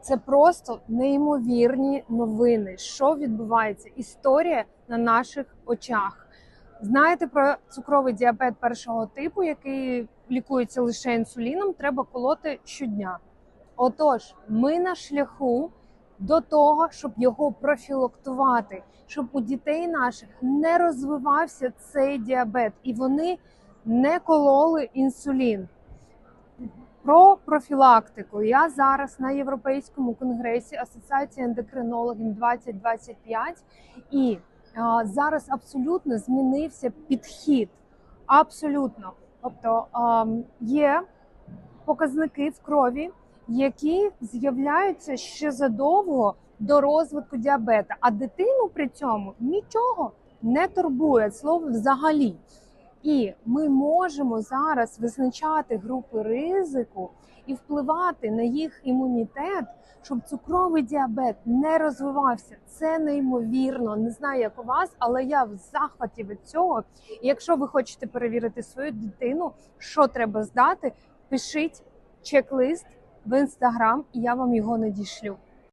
Це просто неймовірні новини. Що відбувається? Історія на наших очах. Знаєте про цукровий діабет першого типу, який лікується лише інсуліном, треба колоти щодня. Отож, ми на шляху до того, щоб його профілактувати, щоб у дітей наших не розвивався цей діабет, і вони не кололи інсулін. Про профілактику я зараз на Європейському конгресі Асоціації ендокринологів 2025 і а, зараз абсолютно змінився підхід. Абсолютно. Тобто а, є показники в крові, які з'являються ще задовго до розвитку діабета, а дитину при цьому нічого не турбує слово взагалі. І ми можемо зараз визначати групи ризику і впливати на їх імунітет, щоб цукровий діабет не розвивався. Це неймовірно. Не знаю, як у вас, але я в захваті від цього. І якщо ви хочете перевірити свою дитину, що треба здати, пишіть чек-лист в інстаграм, і я вам його надішлю.